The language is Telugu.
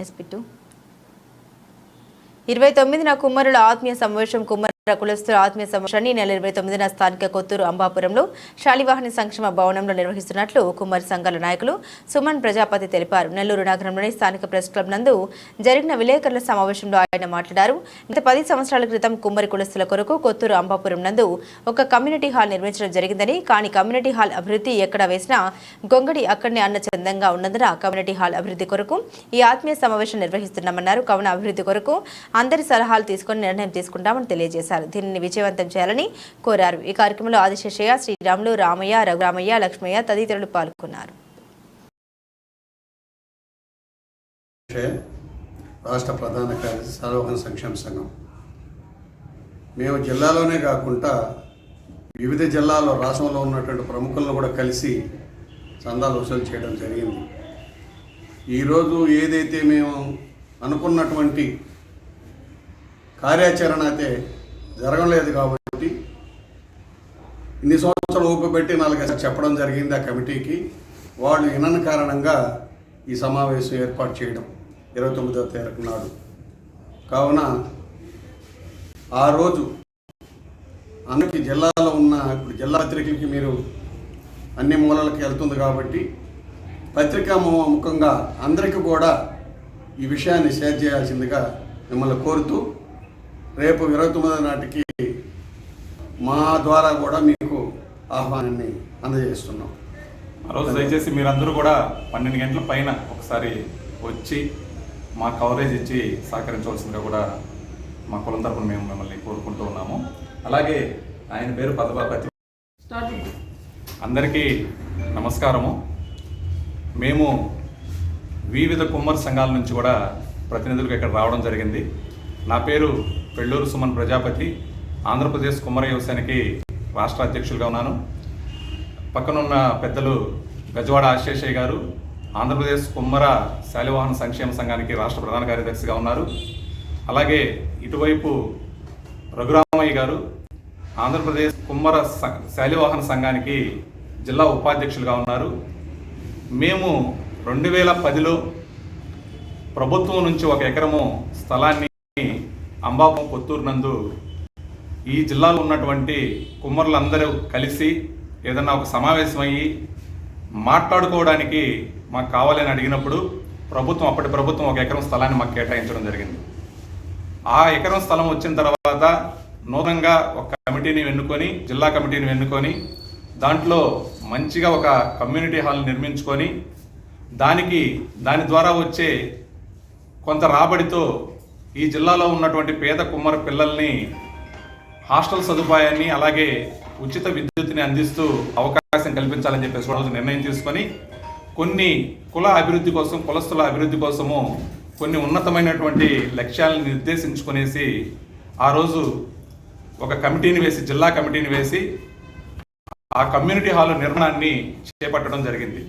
ఎస్పిట్టు ఇరవై తొమ్మిదిన కుమ్మరుల ఆత్మీయ సమావేశం కుమ్మర కులస్తుల ఆత్మీయ సమావేశాన్ని నెల ఇరవై తొమ్మిదిన స్థానిక కొత్తూరు అంబాపురంలో శాలివాహన సంక్షేమ భవనంలో నిర్వహిస్తున్నట్లు కుమ్మరి సంఘాల నాయకులు సుమన్ ప్రజాపతి తెలిపారు. నెల్లూరు నగరంలోని స్థానిక ప్రెస్ క్లబ్ నందు జరిగిన విలేకరుల సమావేశంలో ఆయన మాట్లాడారు. గత పది సంవత్సరాల క్రితం కుమ్మరి కులస్తుల కొరకు కొత్తూరు అంబాపురం నందు ఒక కమ్యూనిటీ హాల్ నిర్మించడం జరిగిందని కానీ కమ్యూనిటీ హాల్ అభివృద్ధి ఎక్కడ వేసినా గొంగడి అక్కడనే అన్న చందంగా ఉన్నందున కమ్యూనిటీ హాల్ అభివృద్ధి కొరకు ఈ ఆత్మీయ సమావేశం నిర్వహిస్తున్నామన్నారు. కావున అభివృద్ధి కొరకు అందరి సలహాలు తీసుకుని నిర్ణయం తీసుకుంటామని తెలియజేశారు. దీనిని విజయవంతం చేయాలని కోరారు. ఈ కార్యక్రమంలో ఆదిశేషయ్య శ్రీరాములు రామయ్య రఘురామయ్య లక్ష్మయ్య తదితరులు పాల్గొన్నారు. రాష్ట్ర ప్రధాన కార్యదర్శి సార్వభౌమ సంక్షేమ సంఘం. మేము జిల్లాలోనే కాకుండా వివిధ జిల్లాల్లో రాష్ట్రంలో ఉన్నటువంటి ప్రముఖులను కూడా కలిసి చందాలు వసూలు చేయడం జరిగింది. ఈరోజు ఏదైతే మేము అనుకున్నటువంటి కార్యాచరణ అయితే జరగలేదు కాబట్టి ఇన్ని సంవత్సరాలు ఊపిపెట్టి నాలుగైదు చెప్పడం జరిగింది ఆ కమిటీకి. వాళ్ళు వినని కారణంగా ఈ సమావేశం ఏర్పాటు చేయడం ఇరవై తొమ్మిదవ తారీఖు నాడు. కావున ఆ రోజు అందరికి జిల్లాలో ఉన్న ఇప్పుడు జిల్లా పత్రికలకి మీరు అన్ని మూలలకి వెళ్తుంది కాబట్టి పత్రికా ముఖంగా అందరికీ కూడా ఈ విషయాన్ని షేర్ చేయాల్సిందిగా మిమ్మల్ని కోరుతూ రేపు ఇరవై తొమ్మిదో నాటికి మా ద్వారా కూడా మీకు ఆహ్వానాన్ని అందజేస్తున్నాం. ఆ రోజు దయచేసి మీరందరూ కూడా పన్నెండు గంటల పైన ఒకసారి వచ్చి మా కవరేజ్ ఇచ్చి సహకరించవలసిందిగా కూడా మా కులం తరపున మేము మిమ్మల్ని కోరుకుంటూ ఉన్నాము. అలాగే ఆయన పేరు పదపతి అందరికీ నమస్కారము. మేము వివిధ కుమ్మరి సంఘాల నుంచి కూడా ప్రతినిధులకు ఇక్కడ రావడం జరిగింది. నా పేరు పెళ్ళూరు సుమన్ ప్రజాపతి. ఆంధ్రప్రదేశ్ కుమ్మర వ్యవసాయానికి రాష్ట్ర అధ్యక్షులుగా ఉన్నాను. పక్కనున్న పెద్దలు గజవాడ ఆశేషయ్య గారు ఆంధ్రప్రదేశ్ కుమ్మర శాలివాహన సంక్షేమ సంఘానికి రాష్ట్ర ప్రధాన కార్యదర్శిగా ఉన్నారు. అలాగే ఇటువైపు రఘురామయ్య గారు ఆంధ్రప్రదేశ్ కుమ్మర శాలివాహన సంఘానికి జిల్లా ఉపాధ్యక్షులుగా ఉన్నారు. మేము రెండు వేల పదిలో ప్రభుత్వం నుంచి ఒక ఎకరము స్థలాన్ని అంబాపం కొత్తూరు నందు ఈ జిల్లాలో ఉన్నటువంటి కుమ్మరులందరూ కలిసి ఏదన్నా ఒక సమావేశం అయ్యి మాట్లాడుకోవడానికి మాకు కావాలని అడిగినప్పుడు ప్రభుత్వం అప్పటి ప్రభుత్వం ఒక ఎకరం స్థలాన్ని మాకు కేటాయించడం జరిగింది. ఆ ఎకరం స్థలం వచ్చిన తర్వాత నూతనంగా ఒక కమిటీని ఎన్నుకొని జిల్లా కమిటీని ఎన్నుకొని దాంట్లో మంచిగా ఒక కమ్యూనిటీ హాల్ నిర్మించుకొని దానికి దాని ద్వారా వచ్చే కొంత రాబడితో ఈ జిల్లాలో ఉన్నటువంటి పేద కుమ్మర పిల్లల్ని హాస్టల్ సదుపాయాన్ని అలాగే ఉచిత విద్యుత్ని అందిస్తూ అవకాశం కల్పించాలని చెప్పేసి కూడా రోజు నిర్ణయం తీసుకొని కొన్ని కుల అభివృద్ధి కోసం కులస్తుల అభివృద్ధి కోసము కొన్ని ఉన్నతమైనటువంటి లక్ష్యాలను నిర్దేశించుకునేసి ఆ రోజు ఒక కమిటీని వేసి జిల్లా కమిటీని వేసి ఆ కమ్యూనిటీ హాల్ నిర్మాణాన్ని చేపట్టడం జరిగింది.